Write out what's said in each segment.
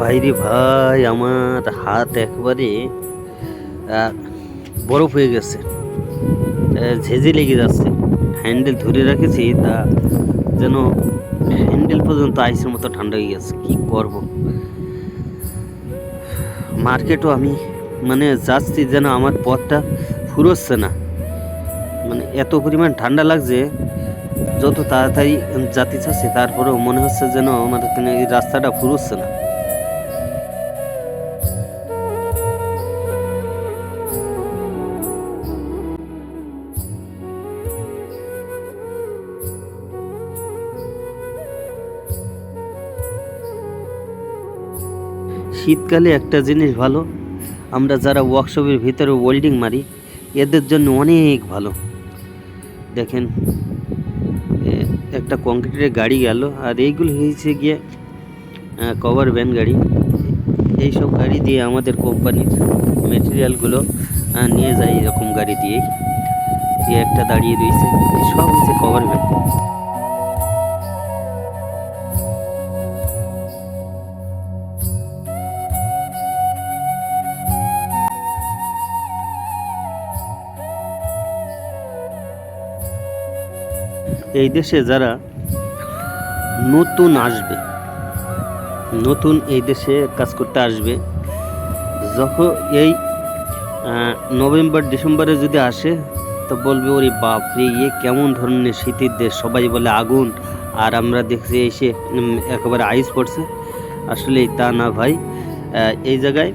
ভাইরে ভাই, আমার হাত একবারে বরফ হয়ে গেছে। ঝেঁঝে লেগে যাচ্ছে। হ্যান্ডেল ধরে রেখেছি, তা যেন হ্যান্ডেল পর্যন্ত আইসের মতো ঠান্ডা হয়ে গেছে। কি করব? মার্কেটও আমি মানে যাচ্ছি যেন আমার পথটা ফুরোচ্ছে না। মানে এত পরিমাণ ঠান্ডা লাগছে, যত তাড়াতাড়ি যেতে চাচ্ছে, তারপরেও মনে হচ্ছে যেন আমার রাস্তাটা ফুরোচ্ছে না। শীতকালে একটা জিনিস ভালো, আমরা যারা ওয়ার্কশপের ভিতরে ওয়েল্ডিং মারি, এদের জন্য অনেক ভালো। দেখেন একটা কংক্রিটের গাড়ি গেল, আর এইগুলো হয়েছে গিয়ে কভার ভ্যান গাড়ি। এই সব গাড়ি দিয়ে আমাদের কোম্পানির মেটেরিয়ালগুলো নিয়ে যায় এরকম গাড়ি এই একটা দাঁড়িয়ে রয়েছে সব হচ্ছে কভার ভ্যান এই দেশে যারা নতুন আসবে, নতুন এই দেশে কাজ করতে আসবে, যখন এই নভেম্বর, ডিসেম্বরে যদি আসে, তো বলবে, ওরে বাপ রে ইয়ে কেমন ধরনের শীতের দেশ? সবাই বলে, আগুন। আর আমরা দেখছি এসে একেবারে আইস পড়ছে। আসলে তা না ভাই। এই জায়গায়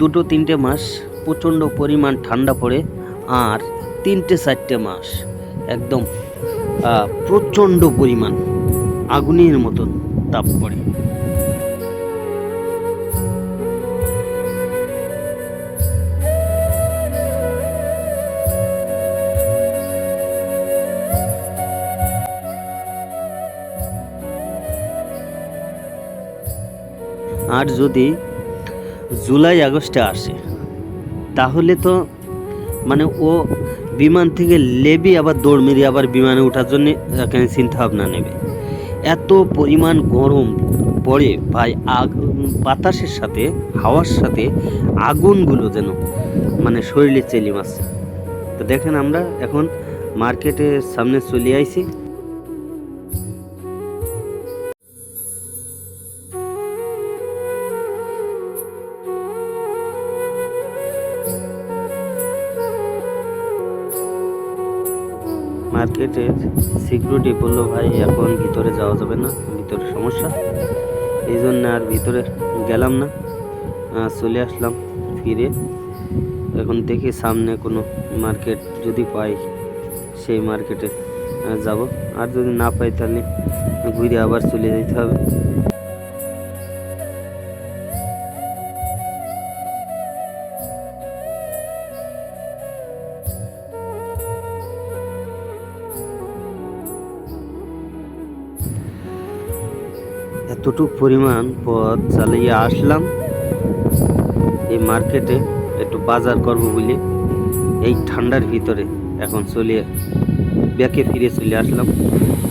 দুটো, তিনটে মাস প্রচণ্ড পরিমাণ ঠান্ডা পড়ে, আর তিনটে, চারটে মাস একদম প্রচণ্ড পরিমাণ আগুনের মতন তাপ পড়ে। আর যদি জুলাই আগস্টে আসে তাহলে তো মানে ও বিমান থেকে লেবি আবার দৌড় মেরে আবার বিমানে ওঠার জন্য এখানে চিন্তা ভাবনা নেবে। এত পরিমাণ গরম পড়ে, ভাই আগ, বাতাসের সাথে, হাওয়ার সাথে আগুনগুলো যেন মানে শরীরে চেলি মারছে। তো দেখেন আমরা এখন মার্কেটের সামনে চলে আইছি। মার্কেটের সিকিউরিটি বলল, ভাই, এখন ভিতরে যাওয়া যাবে না, ভিতরে সমস্যা। এই জন্য আর ভিতরে গেলাম না। চলে আসলাম ফিরে। এখন দেখি সামনে কোনো মার্কেট যদি পাই, সেই মার্কেটে যাব। আর যদি না পাই, তাহলে ঘুরে আবার চলে যেতে হবে। এতটুক পরিমাণ পথ চালিয়ে আসলাম। এই মার্কেটে একটু বাজার করব বলে এই ঠান্ডার ভিতরে এখন চলে ব্যাকে ফিরে চলে আসলাম।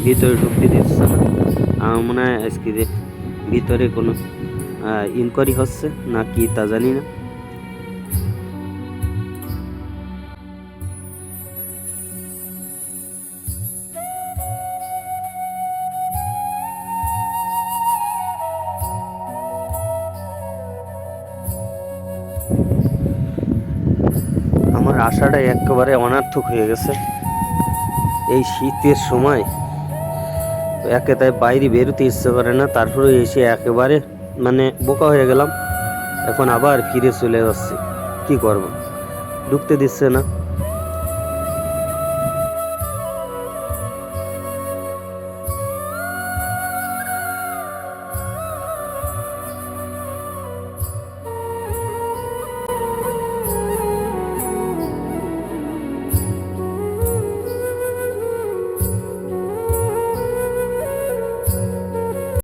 ভিতরে ঢুকতে দিচ্ছে না। আমার মনে হয় আজকে যে ভিতরে কোনো ইনকোয়ারি হচ্ছে না কি তা জানি না। আশাটা একেবারে অনার্থক হয়ে গেছে। এই শীতের সময় একে তাই বাইরে বেরোতে ইচ্ছে করে না তারপরে এসে একেবারে মানে বোকা হয়ে গেলাম। এখন আবার ফিরে চলে যাচ্ছে। কি করব? ঢুকতে দিচ্ছে না।